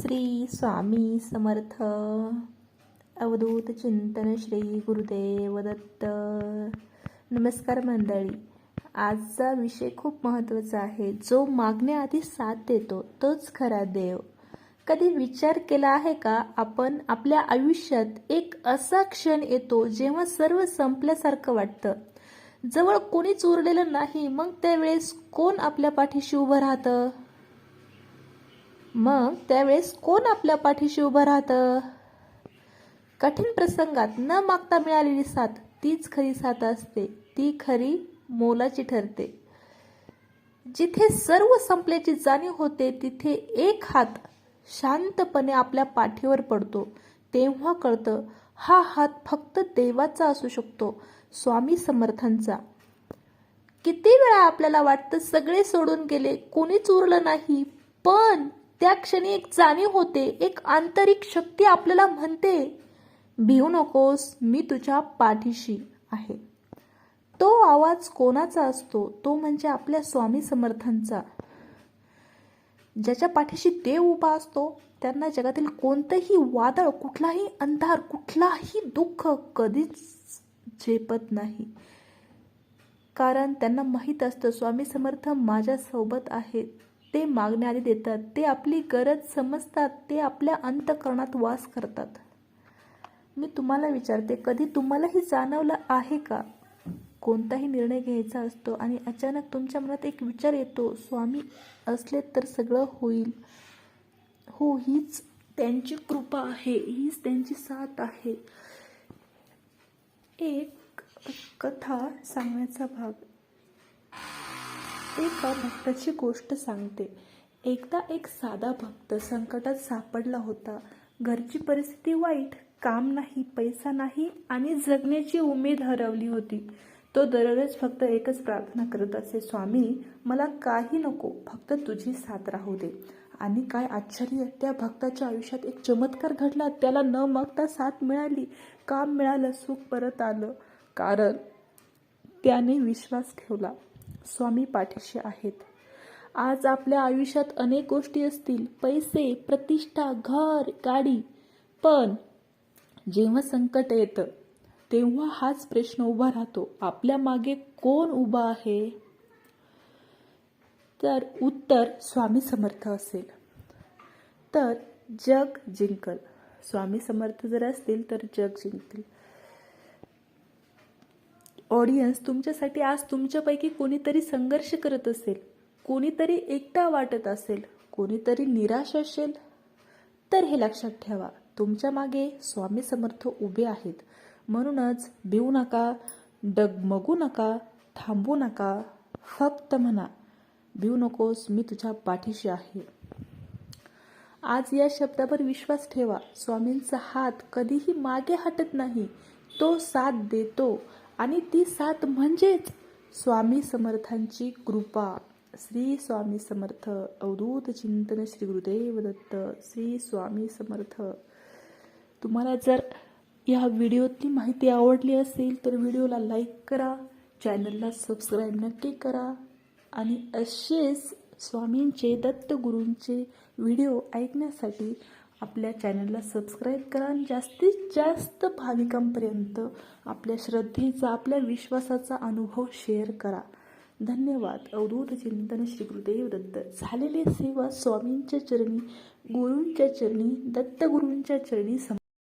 श्री स्वामी समर्थ. अवधूत चिंतन श्री गुरुदेव दत्त. नमस्कार मंडळी. आजचा विषय खूप महत्त्वाचा आहे. जो मागण्याआधी साथ देतो तोच खरा देव. कधी विचार केला आहे का? आपण आपल्या आयुष्यात एक असा क्षण येतो जेव्हा सर्व संपल्यासारखं वाटतं. जवळ कोणीच उरलेलं नाही मग त्यावेळेस कोण आपल्या पाठीशी उभं राहतं? मग त्यावेळेस कोण आपल्या पाठीशी उभं राहतं? कठीण प्रसंगात न मागता मिळालेली साथ तीच खरी साथ असते. ती खरी मोलाची ठरते. जिथे सर्व संपल्याची जाणीव होते तिथे एक हात शांतपणे आपल्या पाठीवर पडतो. तेव्हा कळतं हा हात फक्त देवाचा असू शकतो स्वामी समर्थांचा. किती वेळा आपल्याला वाटतं सगळे सोडून गेले कोणीच उरलं नाही पण त्या क्षणी एक जाणीव होते एक आंतरिक शक्ती आपल्याला म्हणते भिवू नकोस मी तुझ्या पाठीशी आहे. तो आवाज कोणाचा असतो? तो म्हणजे आपल्या स्वामी समर्थांचा. ज्याच्या पाठीशी देव उभा असतो त्यांना जगातील कोणतंही वादळ कुठलाही अंधार कुठलाही दुःख कधीच झेपत नाही. कारण त्यांना माहीत असतं स्वामी समर्थ माझ्यासोबत आहेत. ते मागण्याआधी देतात ते आपली गरज समजतात ते आपल्या अंतकरणात वास करतात. मी तुम्हाला विचारते कधी तुम्हालाही जाणवलं आहे का? कोणताही निर्णय घ्यायचा असतो आणि अचानक तुमच्या मनात एक विचार येतो स्वामी असले तर सगळं होईल. हो हीच त्यांची कृपा आहे हीच त्यांची साथ आहे. एक कथा सांगण्याचा भाग. एका भक्ताची गोष्ट सांगते. एकदा एक साधा भक्त संकटात सापडला होता. घरची परिस्थिती वाईट काम नाही पैसा नाही आणि जगण्याची उमेद हरवली होती. तो दररोज फक्त एकच प्रार्थना करत असे स्वामी मला काही नको फक्त तुझी साथ राहू दे. आणि काय आश्चर्य त्या भक्ताच्या आयुष्यात एक चमत्कार घडला. त्याला न मागता साथ मिळाली काम मिळालं सुख परत आलं. कारण त्याने विश्वास ठेवला. स्वामी पाठीशी आहेत. आज आपल्या आयुष्यात अनेक गोष्टी असतील. पैसे प्रतिष्ठा घर गाडी. पण जेव्हा संकट येतं तेव्हा हाच प्रश्न उभा राहतो. आपल्या मागे कोण उभा आहे? तर उत्तर स्वामी समर्थ असेल. तर जग जिंकल. स्वामी समर्थ जर असतील तर जग जिंकतील. ऑडियन्स तुमच्यासाठी आज तुमच्यापैकी कोणीतरी संघर्ष करत असेल कोणीतरी एकटा वाटत असेल कोणीतरी निराश असेल तर हे लक्षात ठेवा तुमच्या मागे स्वामी समर्थ उभे आहेत. म्हणूनच भिवू नका डगमगू नका थांबू नका फक्त म्हणा भिवू नकोस मी तुझ्या पाठीशी आहे. आज या शब्दावर विश्वास ठेवा स्वामींचा हात कधीही मागे हटत नाही तो साथ देतो आणि ती साथ म्हणजेच स्वामी समर्थांची कृपा. श्री स्वामी समर्थ अवधूत चिंतन श्री गुरुदेव दत्त. श्री स्वामी समर्थ. तुम्हाला जर या व्हिडिओतली माहिती आवडली असेल तर व्हिडिओला लाईक करा चॅनलला सबस्क्राईब नक्की करा आणि असेच स्वामींचे दत्तगुरूंचे व्हिडिओ ऐकण्यासाठी आपल्या चॅनलला सबस्क्राईब करा आणि जास्तीत जास्त भाविकांपर्यंत आपल्या श्रद्धेचा आपल्या विश्वासाचा अनुभव शेअर करा. धन्यवाद. अवधूत चिंतन श्री गुरुदेव दत्त. झालेली सेवा स्वामींच्या चरणी गुरूंच्या चरणी दत्तगुरूंच्या चरणी सम